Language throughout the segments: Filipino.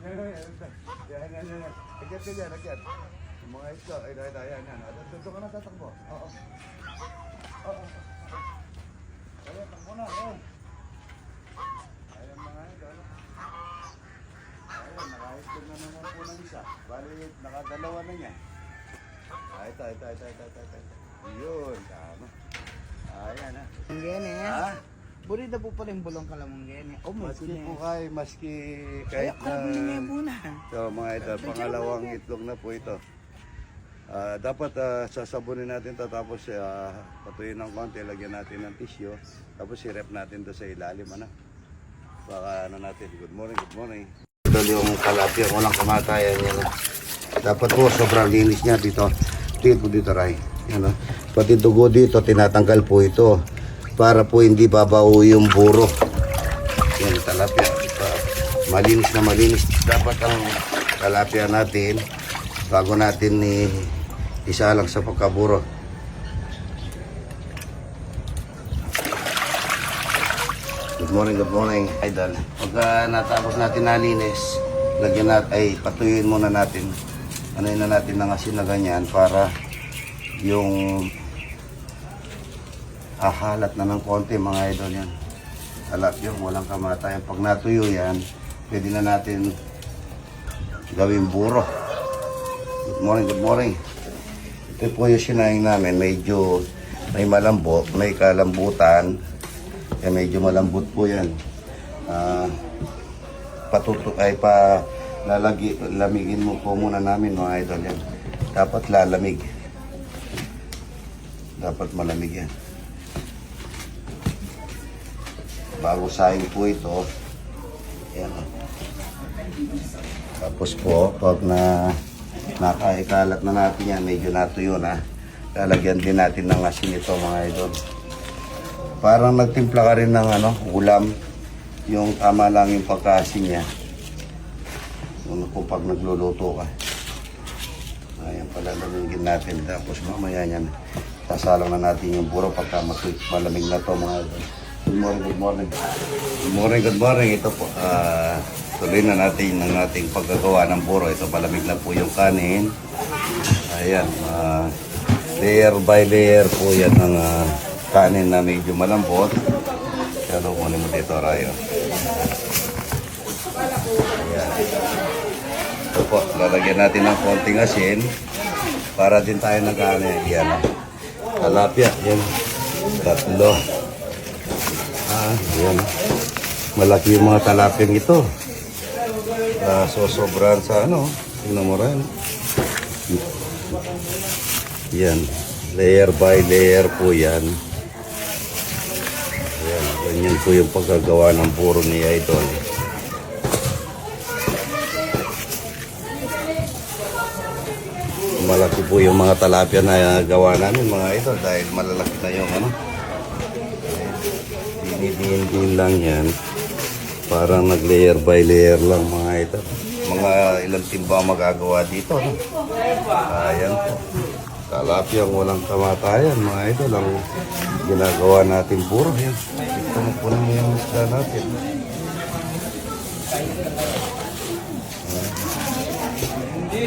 Yan, yan, yan. Yan, yan, yan, yan. Akyat ka dyan, akyat. Yung mga ito, ay, ay, ay, yan, yan. Doon ka na tatakbo. Oo. Oo. Ayan, takbo na, ayan. Ayan mga idol. Ayan, nakahitog na naman po ng isa. Bali, nakadalawa na niya. Ah, ito, ito, ito, ito, ito, ito. Yun, tama. Ayan, ha. Gene. Ha? Buri na po pala yung bulong kalamong gene. Oh my Maski po goodness. kay, maski Kaya kahit ka na na... muna. So mga ito, pangalawang itlog na po ito. Ah, dapat ah, sasabunin natin to tapos uh, patuyin ng konti, lagyan natin ng tissue, tapos i-rep natin to sa ilalim. Ano? Baka ano natin, good morning, good morning. Ito yung kalapia, walang kamatayan yan. Dapat po sobrang linis niya dito. Dito dito ray. Ah. Pati dugo dito, tinatanggal po ito para po hindi babaw yung buro. Yan, talapia. Malinis na malinis. Dapat ang talapia natin bago natin ni isa lang sa pagkaburo. Good morning, good morning, idol. Pagka natapos natin nalinis, lagyan natin, ay patuyuin muna natin. Ano na natin ng asin na ganyan para yung ahalat na ng konti mga idol yan. Alat yung walang kamatayan. Pag natuyo yan, pwede na natin gawing buro. Good morning, good morning. Ito po yung sinaing namin. Medyo may malambot, may kalambutan. Kaya medyo malambot po yan. Ah, patutok ay pa lalagi, lamigin mo po muna namin mga idol yan. Dapat lalamig. Dapat malamig yan. Bago saing po ito, yan. o. Tapos po, pag na nakaikalat na natin yan, medyo natuyo na, lalagyan din natin ng asin ito mga idol. Parang nagtimpla ka rin ng ano, ulam, yung tama lang yung pagkaasin niya. Ano po pag nagluluto ka. Ayan pala lamigin natin. Tapos mamaya yan, sasalang na natin yung buro pagka malamig na to mga idol. Good morning, good morning. Good morning, good morning. Ito po, ah, tuloy na natin ang ating paggagawa ng buro. Ito palamig na po yung kanin. Ayan, ah, layer by layer po yan ng ah, kanin na medyo malambot. Pero kunin mo dito, Rayo. Ayan. Ito po, lalagyan natin ng konting asin para din tayo ng kanin. Yan. ah. Talapia, yan. Tatlo. Ah, yan. Malaki yung mga talapyang ito. Ah, so, sobrang sa ano, tingnan mo rin. Yan. Layer by layer po yan. Yan. Ganyan po yung pagkagawa ng puro ni Idol. Malaki po yung mga talapia na gawa namin mga idol dahil malalaki na yung ano. Dinidiin lang yan. Parang nag-layer by layer lang mga ito. Mga ilang timba magagawa dito. No? Ayan po. Talapyang walang kamatayan mga ito lang ginagawa natin puro. Yan. Ito mo po naman yung isda natin.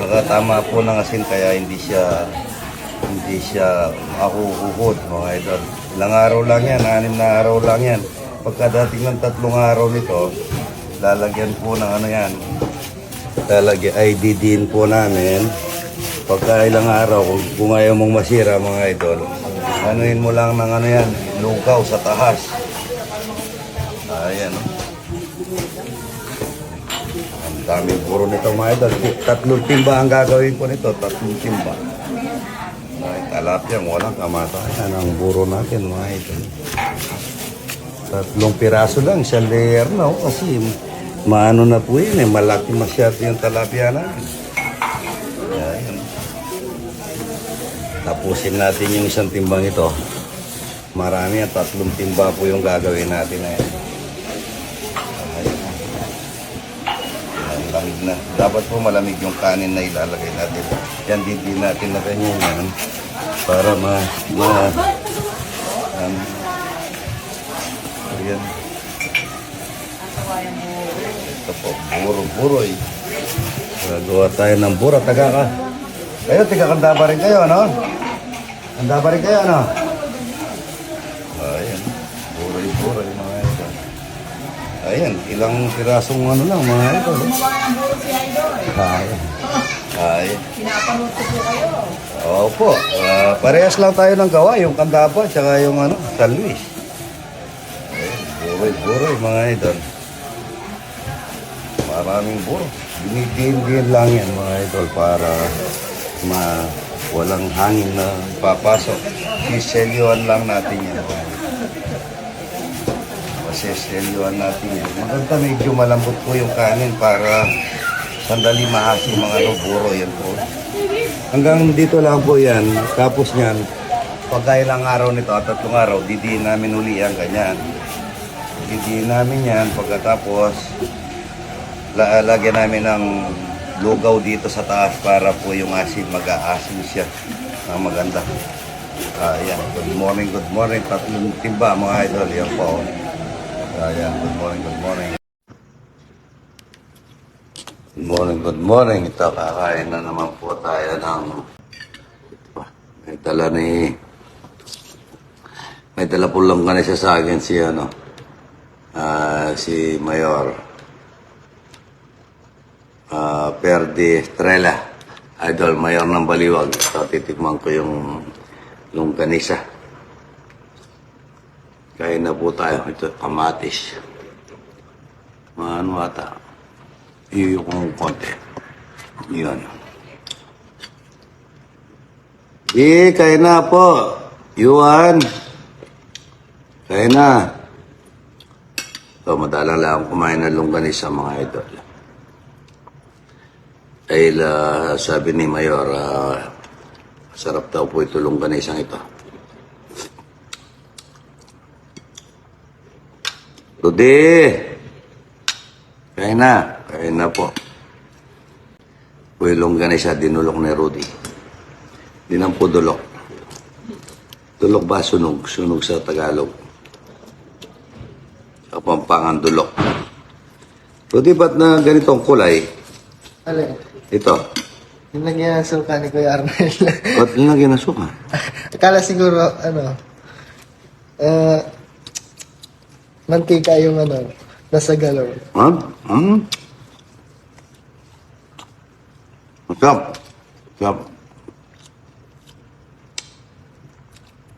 Nakatama po ng asin kaya hindi siya hindi siya makukuhod mga idol. Ilang araw lang yan, anim na araw lang yan. Pagkadating ng tatlong araw nito, lalagyan po ng ano yan, lalagyan, ay didiin po namin. Pagka ilang araw, kung, kung ayaw mong masira mga idol, anuin mo lang ng ano yan, lukaw sa tahas. Ayan. oh. Ang daming puro nito mga idol. Tatlong timba ang gagawin ko nito, tatlong timba. Ay, talapia, walang kamatayan ang buro natin mga idol. Tatlong piraso lang, siya layer na oh, kasi maano na po yun eh, malaki masyado yung talapia namin. Ayan. Tapusin natin yung isang timbang ito. Marami yan, tatlong timba po yung gagawin natin na yan. Ayan, lamig na. Dapat po malamig yung kanin na ilalagay natin. Yan, din natin na ganyan yan. Para ma... ma um, ayan. Ito po, buro-buro eh. Gagawa tayo ng bura. Taga ka. Kayo, tiga kanda pa rin kayo, ano? Kanda pa rin kayo, ano? Ayan. Buray-buray, mga ito. Ayan, ilang pirasong ano lang, mga ito. Ayan. Ayan. Pinapanood ko po kayo. Opo, ah, parehas lang tayo ng gawa, yung kandapa, tsaka yung ano, San Luis. Ayan, buray-buray, mga idol. Maraming buro. Dinidiin-diin lang yan mga idol para ma walang hangin na papasok. Siselyuan lang natin yan. mga idol. Masiselyuan natin yan. Maganda medyo malambot po yung kanin para sandali mahasi mga ano, buro yan po. Hanggang dito lang po yan. Tapos niyan, pagka ilang araw nito at tatlong araw, didiin namin uli yan, ganyan. Didiin namin yan pagkatapos la lagyan namin ng lugaw dito sa taas para po yung asin mag-aasin siya na maganda. Ayan, good morning, good morning. Tatlong timba mga idol, yan po. Ayan, good morning, good morning. Good morning, good morning. Ito, kakain na naman po tayo ng may dala ni may dala po lang kanisa sa akin si ano ah, si Mayor Ah, Perdi Estrella, idol mayor ng Baliwag. So, titikman ko yung kanisa. Kain na po tayo. Ito, kamatis. Mga ano ata. Iyo kong konti. Yun. Di, kain na po. Yuan. Kain na. So, madalang lang kumain ng longganisa mga idol. Dahil ah, sabi ni Mayor, ah, sarap daw po ito longganisang ito. Rudy! Kain na. Kain na po. Yung longganisa, dinulok ni Rudy. Di nang po dulok. Dulok ba sunog? Sunog sa Tagalog. Kapampangan dulok. Rudy, ba't na ganitong kulay? Alin? Ito. Yung lagyan ng suka ni Kuya Arnel. Ba't nilagyan na suka? Akala siguro, ano, eh, mantika yung ano, nasa galon. Ha? Hmm? Masarap. Masarap.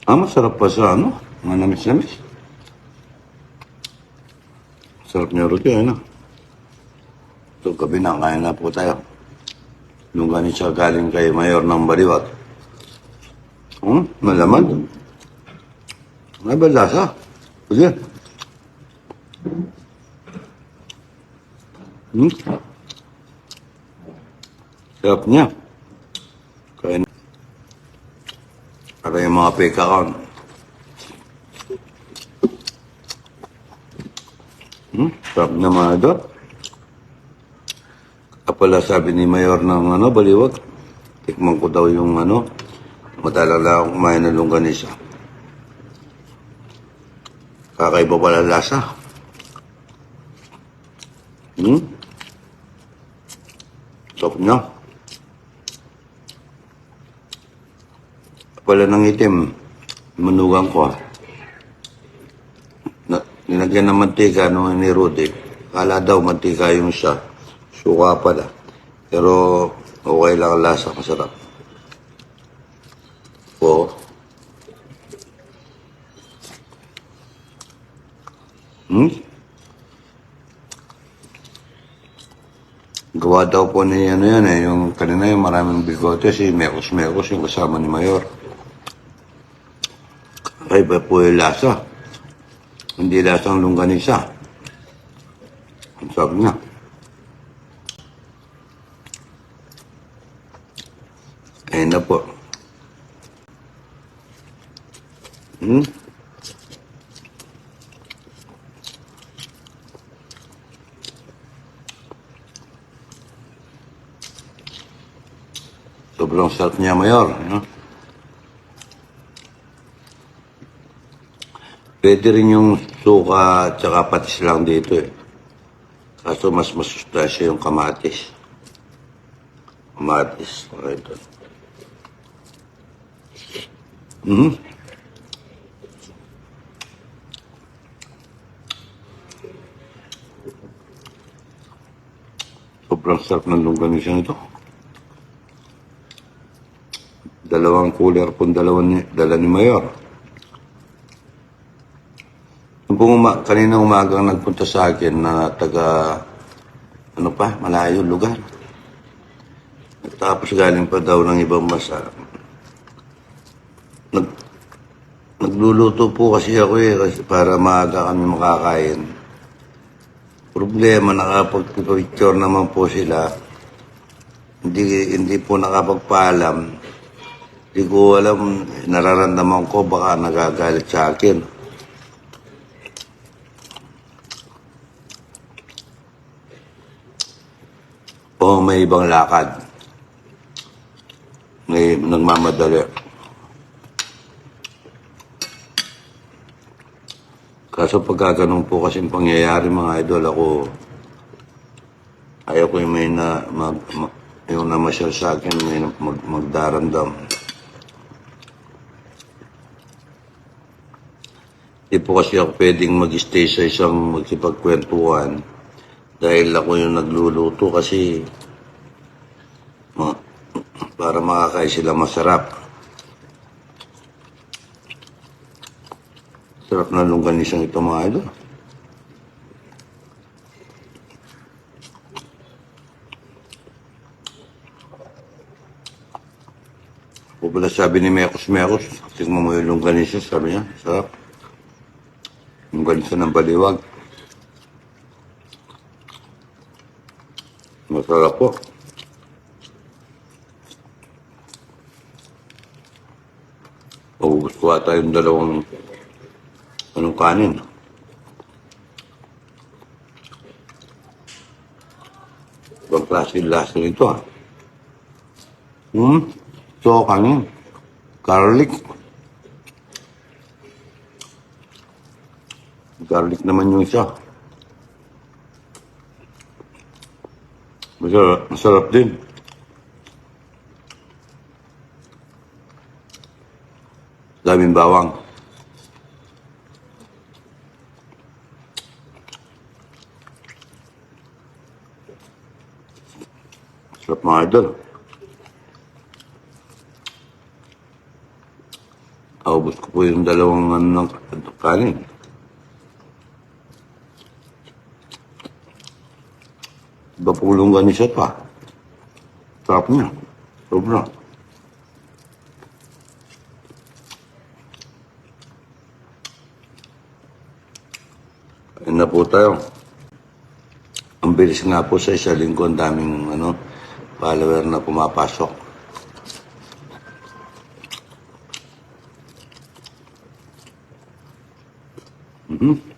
Ah, masarap pa sa ano? Manamis-namis. Sarap niya rin yun, ano? So, gabi na, kain na po tayo. Nung ganin siya galing kay Mayor ng Baliwag. Hmm? Malaman. May ba lasa? Sige. Hmm? Sarap niya. Kain. Para yung mga fake account. Hmm? Sarap na mga idol. Kapala sabi ni Mayor ng ano, Baliwag. Tikman ko daw yung ano. Matalala akong kumain ng longganisa. Kakaiba pala lasa. Hmm? Sarap niya. Pala ng itim. Manugang ko ah. Na, nilagyan ng mantika nung ni Rudy. Kala daw mantika yung siya. Suka pala. Pero okay lang ang lasa. Masarap. Oo. Hmm? Gawa daw po ni ano yan eh, yung kanina yung maraming bigote, si Mekos Mekos yung kasama ni Mayor. Ay ba po yung lasa? Hindi lasang longganisa. Ang sabi niya. Ayun na po. Hmm? Sobrang sarap niya, Mayor. Ano? Pwede rin yung suka at saka patis lang dito eh. Kaso mas masustansya yung kamatis. kamatis, mga idol. Hmm? Sobrang sarap ng longganisa nito. Dalawang cooler po dalawa ni, dala ni Mayor. Yung pong uma, kanina umagang nagpunta sa akin na taga, ano pa, malayo lugar. Tapos galing pa daw ng ibang masa. Nag, nagluluto po kasi ako eh, kasi para maaga kami makakain. Problema, nakapag-picture naman po sila. Hindi, hindi po nakapagpaalam. Hindi ko alam, nararamdaman ko baka nagagalit sa akin. O may ibang lakad. May nagmamadali. Kaso pagka ganun po kasing pangyayari mga idol, ako ayaw ko yung may na, mag, ma- yung namasyal sa akin, may mag, magdarandam. Di po kasi ako pwedeng mag-stay sa isang magkipagkwentuhan dahil ako yung nagluluto kasi ma, para makakain sila masarap. Sarap na longganisang ito mga idol. O pala sabi ni Mekos Mekos, tingnan mo yung longganisa, sabi niya, sarap. Longganisa ng baliwag. Masarap po. Paubos ko ata yung dalawang anong kanin. Ibang klase yung lasa nito ah. Hmm? So, kanin. Garlic. Garlic naman yung isa. Masarap, masarap din. Daming bawang. Sarap mga idol. Aubos ko po yung dalawang ano ng kanin. Iba pulong ganisa pa. Sarap niya. Sobra. Ayun na po tayo. Ang bilis nga po sa isa linggo, ang daming ano, follower na pumapasok. Mhm.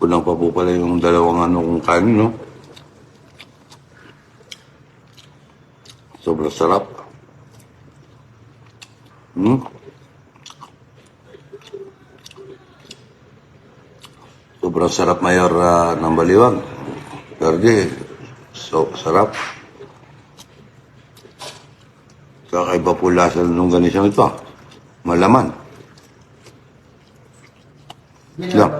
Kulang pa po pala yung dalawang ano kong kanin, no? Sobrang sarap. Hmm? Sobrang sarap mayor ah, ng baliwag. Gardi, so, sarap. Kakaiba po lasa nungganisang ito. ah. Malaman. Yan.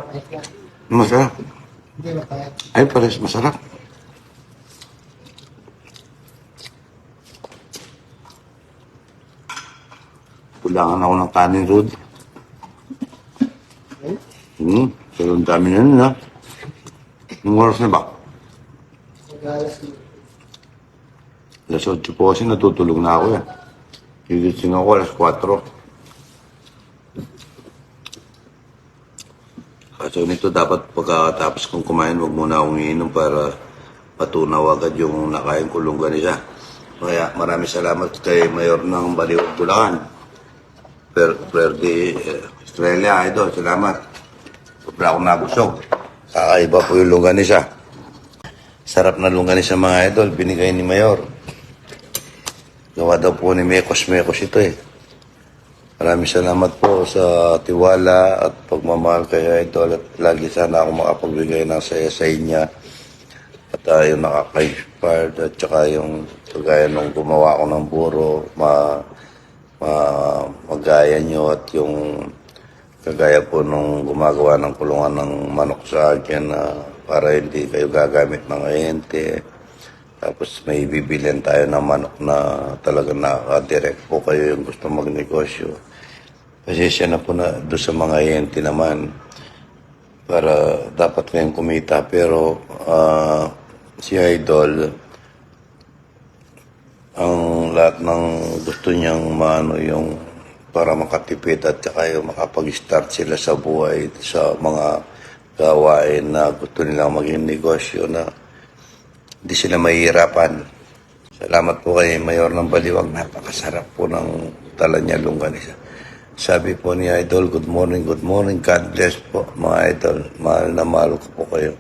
Masarap. Hindi mapayat. Ay, pares masarap. Kulangan ako ng kanin, Rod. Hmm? Pero ang dami na nun, ha? Yung oras na ba? Magalas mo. Alas 8 po kasi natutulog na ako, eh. Gigising ako alas 4. Kaso nito dapat pagkatapos kong kumain, wag muna akong iinom para patunaw agad yung nakain ko longganisa. Kaya maraming salamat kay Mayor ng Baliwag, Bulacan. Per, per di eh, Australia, idol, salamat. Sobra akong nabusog. Kakaiba po yung longganisa. Sarap na longganisa mga idol, binigay ni Mayor. Gawa daw po ni Mekos Mekos ito eh. Maraming salamat po sa tiwala at pagmamahal kay Idol at lagi sana ako makapagbigay ng saya sa inyo. At uh, yung nakaka-inspired at saka yung kagaya nung gumawa ko ng buro, ma, ma, magaya nyo at yung kagaya po nung gumagawa ng kulungan ng manok sa akin na para hindi kayo gagamit ng ahente. Tapos may bibilihan tayo ng manok na talaga nakaka-direct po kayo yung gusto magnegosyo. Pasensya na po na doon sa mga ahente naman para dapat kayong kumita pero ah, si Idol ang lahat ng gusto niyang maano yung para makatipid at saka yung makapag-start sila sa buhay sa mga gawain na gusto nilang maging negosyo na hindi sila mahihirapan. Salamat po kay Mayor ng Baliwag. Napakasarap po ng tala niya longganisa. Sabi po ni Idol, good morning, good morning. God bless po mga Idol. Mahal na mahal ko po kayo.